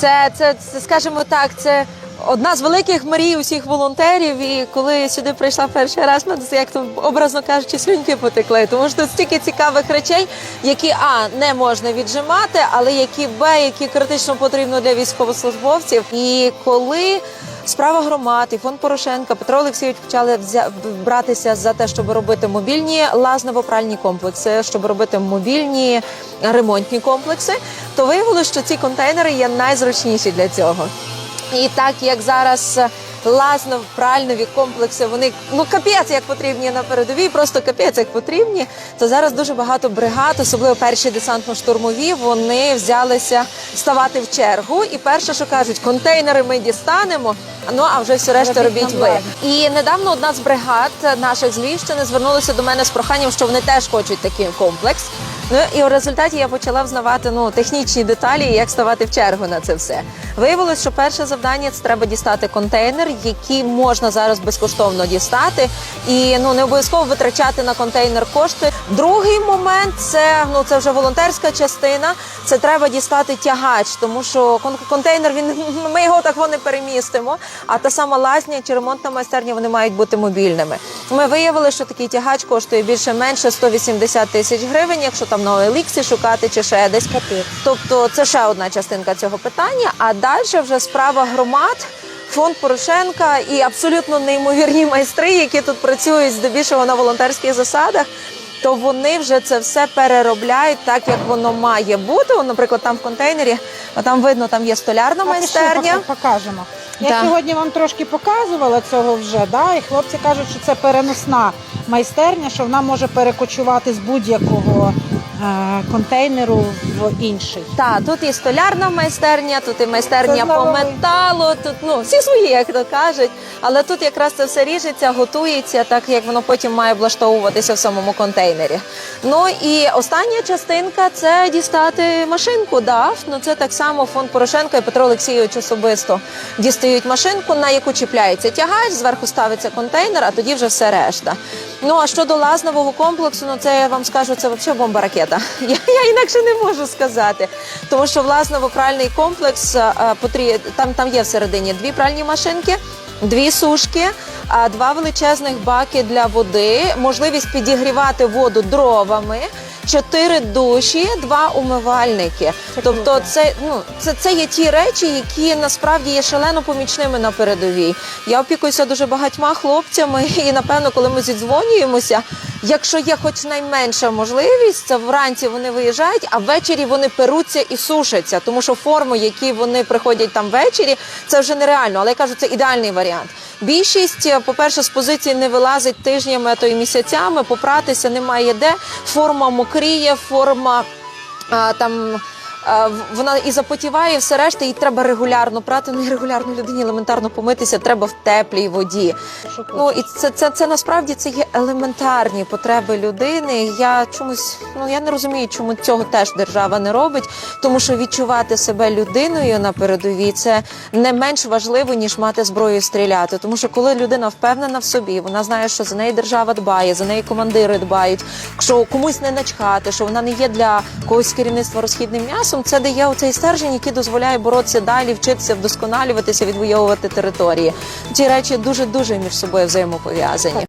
Це, це, це, скажімо так, це одна з великих мрій усіх волонтерів. І коли сюди прийшла перший раз, мене як то образно кажучи, слюньки потекли. Тому що тут стільки цікавих речей, які а не можна віджимати, але які б, які критично потрібно для військовослужбовців. І коли Справа громад і фонд Порошенка Петро Олексійович почали братися за те, щоб робити мобільні лазново-пральні комплекси, щоб робити мобільні ремонтні комплекси. То виявилося, що ці контейнери є найзручніші для цього. І так як зараз лазно-пральнові комплекси, вони ну капець як потрібні на передовій, просто капець як потрібні. То зараз дуже багато бригад, особливо перші десантно-штурмові, вони взялися ставати в чергу. І перше, що кажуть, контейнери ми дістанемо. Ну а вже все решта Робіть робіть ви. І недавно одна з бригад наших з Львівщини звернулася до мене з проханням, що вони теж хочуть такий комплекс. Ну і в результаті я почала взнавати ну технічні деталі, як ставати в чергу на це все. Виявилось, що перше завдання це треба дістати контейнер, який можна зараз безкоштовно дістати, і ну не обов'язково витрачати на контейнер кошти. Другий момент це ну це вже волонтерська частина. Це треба дістати тягач, тому що кон- контейнер він ми його так не перемістимо. А та сама лазня чи ремонтна майстерня вони мають бути мобільними. Ми виявили, що такий тягач коштує більше менше 180 тисяч гривень, якщо там на OLX шукати чи ще десь. Тобто це ще одна частинка цього питання. А далі вже справа громад. Фонд Порошенка і абсолютно неймовірні майстри, які тут працюють здебільшого на волонтерських засадах. То вони вже це все переробляють так, як воно має бути. О, Наприклад, там в контейнері, а там видно, там є столярна пішли, майстерня. пока- покажемо. Я Да. сьогодні вам трошки показувала цього вже, да? і хлопці кажуть, що це переносна майстерня, що вона може перекочувати з будь-якого е, контейнеру в інший. Так, тут і столярна майстерня, тут і майстерня по металу. Тут ну всі свої, як то кажуть. Але тут якраз це все ріжеться, готується, так як воно потім має влаштовуватися в самому контейнері. Ну і остання частинка це дістати машинку. ДАФ. Ну це так само фонд Порошенка і Петро Олексійович особисто дістають машинку, на яку чіпляється тягач, зверху ставиться контейнер, а тоді вже все решта. Ну а щодо лазнового комплексу, ну це я вам скажу, це взагалі бомба ракета. Я, я інакше не можу сказати. Тому що власново-пральний комплекс е, потрі... там, там є всередині дві пральні машинки, дві сушки, а два величезних баки для води, можливість підігрівати воду дровами. Чотири душі, два умивальники. Це тобто, це ну це, це є ті речі, які насправді є шалено помічними на передовій. Я опікуюся дуже багатьма хлопцями, і напевно, коли ми зідзвонюємося, якщо є хоч найменша можливість, це вранці вони виїжджають, а ввечері вони перуться і сушаться, тому що форми, які вони приходять там ввечері, це вже нереально. Але я кажу, це ідеальний варіант. Більшість, е, по-перше, з позиції не вилазить тижнями, а то й місяцями, попратися немає де. Форма мокріє, форма а, там. В- Вона і запотіває, і все решта, їй треба регулярно прати. Ну і регулярно людині елементарно помитися треба в теплій воді. Ну і це, це, це насправді це є елементарні потреби людини. Я чомусь ну я не розумію, чому цього теж держава не робить, тому що відчувати себе людиною на передовій це не менш важливо ніж мати зброю і стріляти. Тому що коли людина впевнена в собі, вона знає, що за неї держава дбає, за неї командири дбають, що комусь не начхати, що вона не є для когось керівництва розхідним м'ясом. Це дає оцей стержень, який дозволяє боротися далі, вчитися, вдосконалюватися, відвоювати території. Ці речі дуже дуже між собою взаємопов'язані.